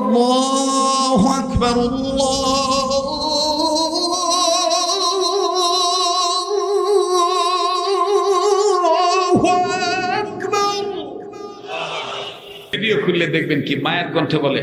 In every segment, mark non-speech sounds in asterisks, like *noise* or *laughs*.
الله أكبر الله أكبر video খুললে দেখবেন কি মায়ের কণ্ঠে বলে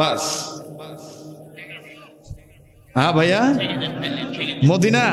বাস। হ্যাঁ ভাইয়া? মদিনা?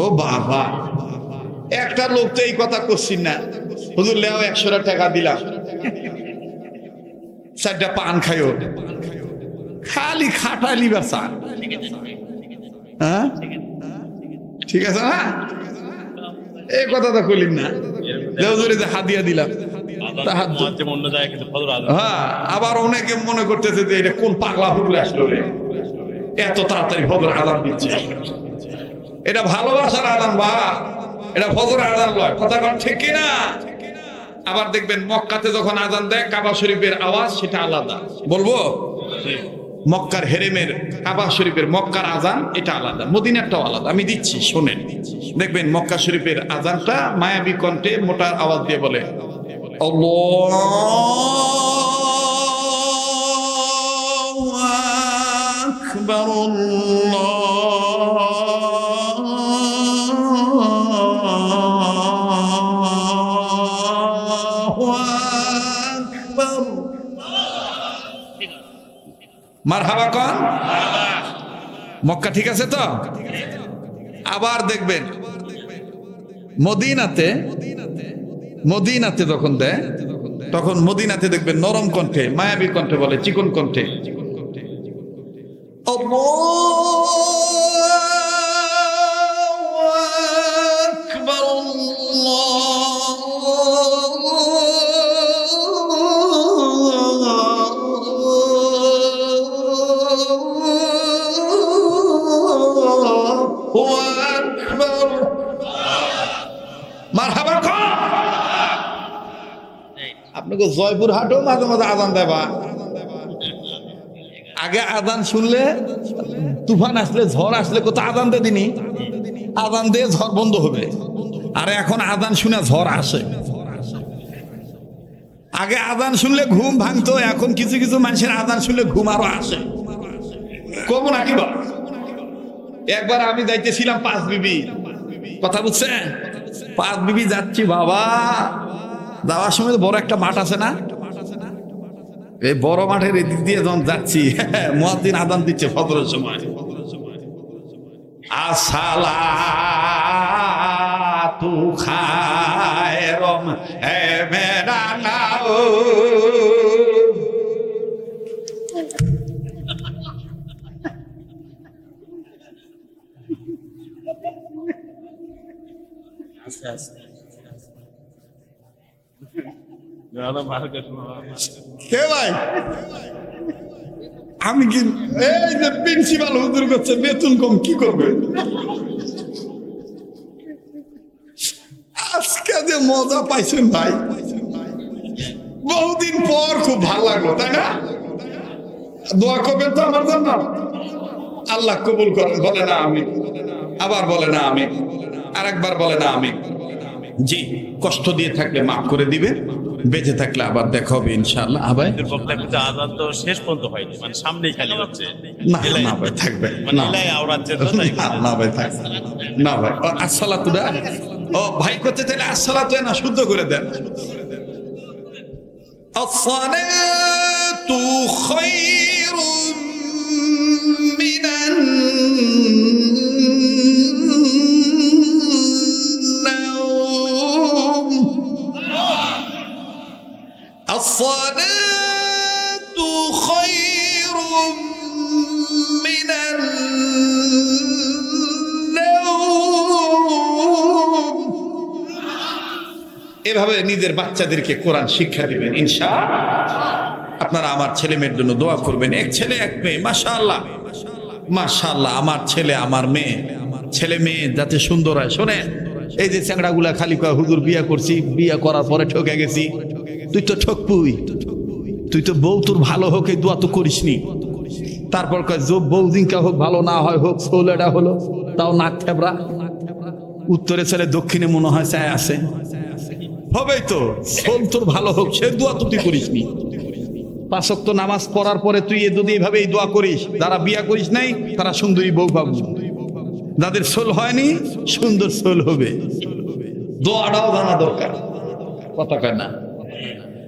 ও বাবা। একটা লোক তো এই কথা করছিস না। হুজুর, লেও একশো টাকা দিলাম। চারটা পান খাইও। খালি খাটালি বাসা হ্যাঁ? ঠিক আছে না? এই কথা তো করলিম না যে হাদিয়া দিলাম। হ্যাঁ আবার অনেকে মনে করতেছে যে এটা কোন পাগলা ফুকলে আসলো এত তাড়াতাড়ি ফজর আদান দিচ্ছে। এটা ভালোবাসার আদান বা? এটা ফজর আদান কথা কন ঠিক কিনা? আবার দেখবেন মক্কাতে যখন আজান দেয় কাবা শরীফের আওয়াজ সেটা আলাদা। বলব? মক্কার হেরেমের কাবা শরীফের মক্কার আজান এটা আলাদা। মদিনারটাও আলাদা। আমি দিচ্ছি শোনেন। দেখবেন মক্কা শরীফের আজানটা মায়াবী কণ্ঠে মোটা আওয়াজ দিয়ে বলে الله أكبر الله أكبر মারহাবা কন মক্কা ঠিক আছে তো আবার দেখবেন মদিনাতে মদিনাতে যখন দেয় তখন মদিনাতে দেখবেন নরম কণ্ঠে মায়াবী কণ্ঠে বলে চিকন কণ্ঠে। মারহাবা আপনাকে জয়পুর হাটও মাঝে মাঝে আদান দেবা আগে আদান শুনলে তুফান আসলে, ঝড় আসলে কোথাও আদান দে দিনি আদান দিয়ে ঝড় বন্ধ হবে। আর এখন আদান শুনে ঝড় আসে। আগে আদান শুনলে ঘুম ভাঙতো, এখন কিছু কিছু মানুষের আদান শুনলে ঘুম আরও আসে। কব নাকি একবার আমি যাইতেছিলাম পাঁচ বিবি। কথা বুঝছেন? পাঁচ বিবি যাচ্ছি, বাবা। যাওয়ার সময় তো বড় একটা মাঠ আছে না? এই বড় মাঠের এদিক দিয়ে যখন যাচ্ছি *laughs* মহাদিন আদান দিচ্ছে ফজরের সময়। আসালা তু খায়রম হে মেরা নাও যারা মার্কেট কে ভাই? আমি কি এই যে প্রিন্সিপাল হুজুর করছে, বেতন কম, কি করবে? আজকে যে মজা পাইছেন ভাই। বহুদিন পর খুব ভালো লাগল, তাই না? দোয়া করবেন তো আমার জন্য? আল্লাহ কবুল করেন, বলে না আমি। আবার বলে না আমি। আরেকবার বলে না আমি। জি, কষ্ট দিয়ে থাকলে মাফ করে দিবেন। বেঁচে থাকলে আবার দেখা হবে ইনশাআল্লাহ আবার এদের পক্ষে কিন্তু আজান তো শেষ পর্যন্ত হয়নি মানে সামনেই খালি হচ্ছে না এলাই- না ভাই থাকবে মানে না এলাই আওড়াচ্ছে তো তাই না, না ভাই থাকবে না ভাই ও, আসসালাতুটা ও ভাই করতে চাইলে আসসালাতু না শুদ্ধ করে দেন الصلاة خير এভাবে নিজের বাচ্চাদেরকে কোরআন শিক্ষা দিবেন ইনশা আপনারা আমার ছেলে মেয়ের জন্য দোয়া করবেন। এক ছেলে, এক মেয়ে, মাশাআল্লাহ। মাশাআল্লাহ, আমার ছেলে, আমার মেয়ে। ছেলে মেয়ে যাতে সুন্দর হয়, শোনেন। এই যে চ্যাংড়া চ্যাংড়াগুলা খালি কয়, হুজুর, বিয়া করছি। বিয়া করার পরে ঠকে গেছি। তুই তো ঠকপুই তুই তো বউ, তোর ভালো হোক, এই দোয়া তো করিসনি। তারপর কয় যে বউ দিনকা হোক, ভালো না হয় হোক ষোলোটা হলো, তাও নাক থেবরা উত্তরে ছেলে দক্ষিণে মনে হয় চায় আছে। হবেই তো, শোন তোর ভালো হোক, সে দোয়া তো তুই করিসনি পাঁচক তো নামাজ পড়ার পরে তুই যদি এভাবে এই দোয়া করিস, যারা বিয়া করিস নাই, তারা সুন্দরী বউ পাবো। যাদের সোল হয়নি, সুন্দর সোল হবে। দোয়াটাও জানা দরকার। কথা কয় না?